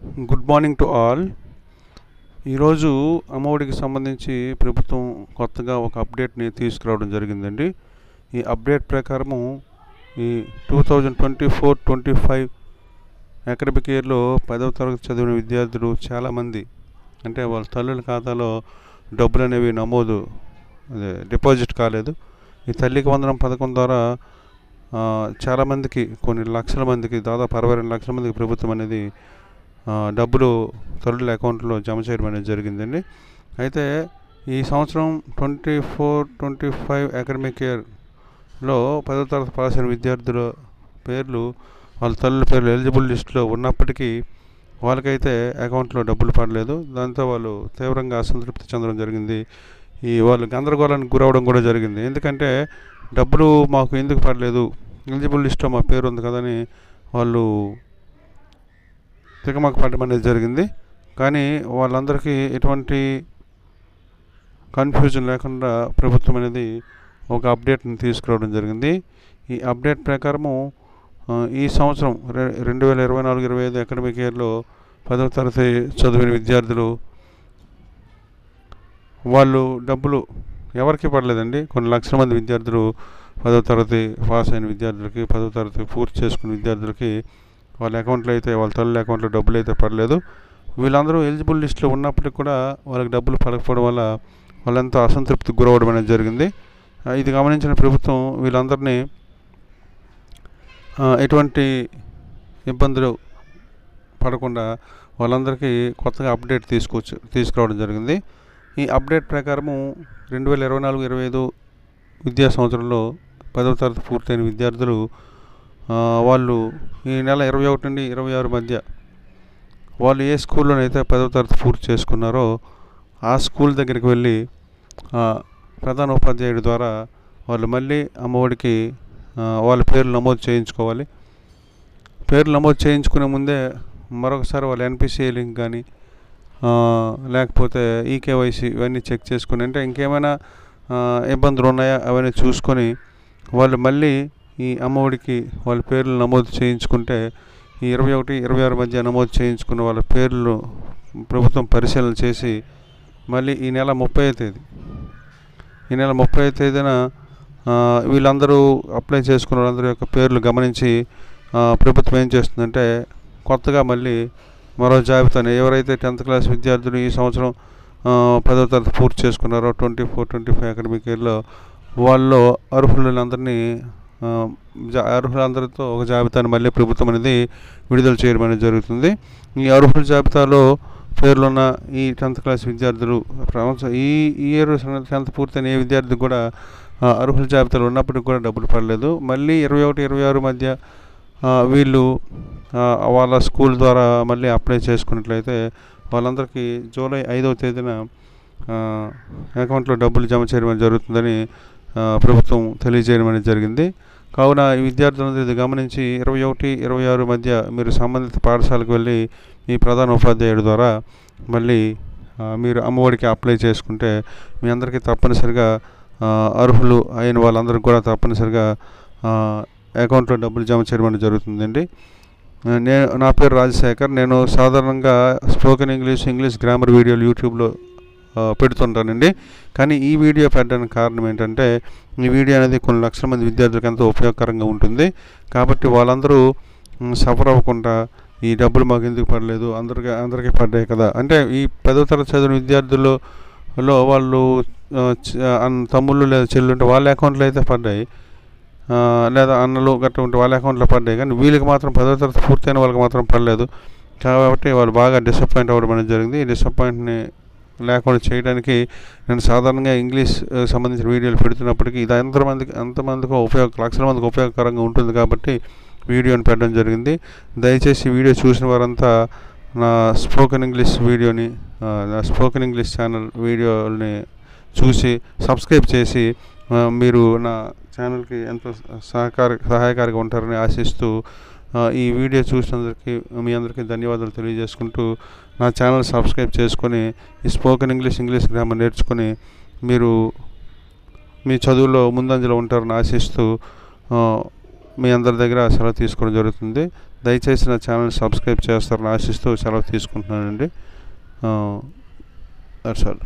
Good morning to all ఈరోజు అమ్మఒడికి సంబంధించి ప్రభుత్వం కొత్తగా ఒక అప్డేట్ని తీసుకురావడం జరిగిందండి. ఈ అప్డేట్ ప్రకారము ఈ two thousand twenty four twenty five academic ఇయర్లో పదవ తరగతి చదివిన విద్యార్థులు చాలామంది అంటే వాళ్ళ తల్లుల ఖాతాలో డబ్బులు అనేవి నమోదు అదే డిపాజిట్ కాలేదు. ఈ తల్లికి వందనం పథకం ద్వారా చాలామందికి కొన్ని లక్షల మందికి దాదాపు అరవై రెండు లక్షల మందికి ప్రభుత్వం అనేది డబ్బులు తల్లుల అకౌంట్లో జమ చేయడం అనేది జరిగిందండి. అయితే ఈ సంవత్సరం twenty four twenty five academic ఇయర్లో పదో తరగతి పాసిన విద్యార్థుల పేర్లు వాళ్ళ తల్లుల పేర్లు ఎలిజిబుల్ లిస్టులో ఉన్నప్పటికీ వాళ్ళకైతే అకౌంట్లో డబ్బులు పడలేదు. దాంతో వాళ్ళు తీవ్రంగా అసంతృప్తి చెందడం జరిగింది. ఈ వాళ్ళు గందరగోళానికి గురవడం కూడా జరిగింది. ఎందుకంటే డబ్బులు మాకు ఎందుకు పడలేదు? ఎలిజిబుల్ లిస్ట్లో మా పేరు ఉంది కదని వాళ్ళు తికమక పడడం అనేది జరిగింది. కానీ వాళ్ళందరికీ ఎటువంటి కన్ఫ్యూజన్ లేకుండా ప్రభుత్వం అనేది ఒక అప్డేట్ని తీసుకురావడం జరిగింది. ఈ అప్డేట్ ప్రకారము ఈ సంవత్సరం రె రెండు వేల ఇరవై నాలుగు ఇరవై ఐదు అకాడమిక్ ఇయర్లో పదవ తరగతి చదివిన విద్యార్థులు వాళ్ళు డబ్బులు ఎవరికి పడలేదండి? కొన్ని లక్షల మంది విద్యార్థులు పదవ తరగతి పాస్ అయిన విద్యార్థులకి పదవ తరగతి పూర్తి చేసుకున్న విద్యార్థులకి వాళ్ళ అకౌంట్లో అయితే వాళ్ళ తల్లి అకౌంట్లో డబ్బులు అయితే పడలేదు. వీళ్ళందరూ ఎలిజిబుల్ లిస్ట్లో ఉన్నప్పటికీ కూడా వాళ్ళకి డబ్బులు పడకపోవడం వల్ల వాళ్ళంతా అసంతృప్తికి గురవడం అనేది జరిగింది. ఇది గమనించిన ప్రభుత్వం వీళ్ళందరినీ ఎటువంటి ఇబ్బందులు పడకుండా వాళ్ళందరికీ కొత్తగా అప్డేట్ తీసుకొచ్చి తీసుకురావడం జరిగింది. ఈ అప్డేట్ ప్రకారము రెండు వేల ఇరవై నాలుగు ఇరవై ఐదు విద్యా సంవత్సరంలో పదవ తరగతి పూర్తయిన విద్యార్థులు వాళ్ళు ఈ నెల ఇరవై ఒకటి నుండి ఇరవై ఆరు మధ్య వాళ్ళు ఏ స్కూల్లోనైతే పదవ తరగతి పూర్తి చేసుకున్నారో ఆ స్కూల్ దగ్గరికి వెళ్ళి ప్రధాన ఉపాధ్యాయుడి ద్వారా వాళ్ళు మళ్ళీ అమ్మఒడికి వాళ్ళ పేర్లు నమోదు చేయించుకోవాలి. పేర్లు నమోదు చేయించుకునే ముందే మరొకసారి వాళ్ళు ఎన్పిసిఐ లింక్ కానీ లేకపోతే ఈకేవైసీ ఇవన్నీ చెక్ చేసుకుని అంటే ఇంకేమైనా ఇబ్బందులు ఉన్నాయా అవన్నీ చూసుకొని వాళ్ళు మళ్ళీ ఈ అమ్మఒడికి వాళ్ళ పేర్లు నమోదు చేయించుకుంటే ఈ ఇరవై ఒకటి ఇరవై ఆరు మధ్య నమోదు చేయించుకున్న వాళ్ళ పేర్లు ప్రభుత్వం పరిశీలన చేసి మళ్ళీ ఈ నెల ముప్పై తేదీ. ఈ నెల ముప్పై తేదీన వీళ్ళందరూ అప్లై చేసుకున్న వాళ్ళందరి యొక్క పేర్లు గమనించి ప్రభుత్వం ఏం చేస్తుందంటే కొత్తగా మళ్ళీ మరో జాబితాను ఎవరైతే టెన్త్ క్లాస్ విద్యార్థులు ఈ సంవత్సరం పదవ తరగతి పూర్తి చేసుకున్నారో twenty four twenty five academic ఇయర్లో వాళ్ళు అర్హులందరినీ అర్హులందరితో ఒక జాబితాను మళ్ళీ ప్రభుత్వం అనేది విడుదల చేయడం అనేది జరుగుతుంది. ఈ అర్హుల జాబితాలో పేర్లున్న ఈ టెన్త్ క్లాస్ విద్యార్థులు సంవత్సరం ఈ ఇయర్ టెన్త్ పూర్తయిన ఏ విద్యార్థి కూడా అర్హుల జాబితాలో ఉన్నప్పటికి కూడా డబ్బులు పడలేదు. మళ్ళీ ఇరవై ఒకటి ఇరవై ఆరు మధ్య వీళ్ళు వాళ్ళ స్కూల్ ద్వారా మళ్ళీ అప్లై చేసుకున్నట్లయితే వాళ్ళందరికీ జూలై ఐదవ తేదీన అకౌంట్లో డబ్బులు జమ చేయడం అనేది జరుగుతుందని ప్రభుత్వం తెలియజేయడం అనేది జరిగింది. కావున ఈ విద్యార్థులందరూ గమనించి ఇరవై ఒకటి ఇరవై ఆరు మధ్య మీరు సంబంధిత పాఠశాలకు వెళ్ళి మీ ప్రధాన ఉపాధ్యాయుడి ద్వారా మళ్ళీ మీరు అమ్మఒడికి అప్లై చేసుకుంటే మీ అందరికీ తప్పనిసరిగా అర్హులు అయిన వాళ్ళందరికీ కూడా తప్పనిసరిగా అకౌంట్లో డబ్బులు జమ చేయడం అనేది జరుగుతుందండి నేను నా పేరు రాజశేఖర్. నేను సాధారణంగా స్పోకెన్ ఇంగ్లీష్ ఇంగ్లీష్ గ్రామర్ వీడియోలు యూట్యూబ్లో పెడుతుంటానండి. కానీ ఈ వీడియో పెట్టడానికి కారణం ఏంటంటే ఈ వీడియో అనేది కొన్ని లక్షల మంది విద్యార్థులకు ఎంతో ఉపయోగకరంగా ఉంటుంది. కాబట్టి వాళ్ళందరూ సఫర్ అవ్వకుండా ఈ డబ్బులు మాకు ఎందుకు పడలేదు అందరికీ అందరికీ పడ్డాయి కదా. అంటే ఈ పదో తరగతి చదివిన విద్యార్థులలో లో వాళ్ళు తమ్ముళ్ళు లేదా చెల్లుంటే వాళ్ళ అకౌంట్లో అయితే పడ్డాయి. లేదా అన్నలు గట్రా ఉంటే వాళ్ళ అకౌంట్లో పడ్డాయి. కానీ వీళ్ళకి మాత్రం పదో తరగతి పూర్తయిన వాళ్ళకి మాత్రం పడలేదు. కాబట్టి వాళ్ళు బాగా డిసప్పాయింట్ అవ్వడం అనేది జరిగింది. ఈ డిసప్పాయింట్ని లేకుండా చేయడానికి నేను సాధారణంగా ఇంగ్లీష్ సంబంధించిన వీడియోలు పెడుతున్నప్పటికీ ఇది ఎంతమందికి ఎంతమందికో ఉపయోగ లక్షల మందికి ఉపయోగకరంగా ఉంటుంది కాబట్టి వీడియోని పెట్టడం జరిగింది. దయచేసి వీడియో చూసిన వారంతా నా స్పోకెన్ ఇంగ్లీష్ వీడియోని నా స్పోకెన్ ఇంగ్లీష్ ఛానల్ వీడియోని చూసి సబ్స్క్రైబ్ చేసి మీరు నా ఛానల్కి ఎంతో సహకార సహాయకారిగా ఉంటారని ఆశిస్తూ ఈ వీడియో చూసినందుకు మీ అందరికీ ధన్యవాదాలు తెలియజేసుకుంటూ నా ఛానల్ సబ్స్క్రైబ్ చేసుకొని ఈ స్పోకెన్ ఇంగ్లీష్ ఇంగ్లీష్ గ్రామర్ నేర్చుకొని మీరు మీ చదువులో ముందంజలో ఉంటారని ఆశిస్తూ మీ అందరి దగ్గర సెలవు తీసుకోవడం జరుగుతుంది. దయచేసి నా ఛానల్ సబ్స్క్రైబ్ చేస్తారని ఆశిస్తూ సెలవు తీసుకుంటున్నానండి. That's all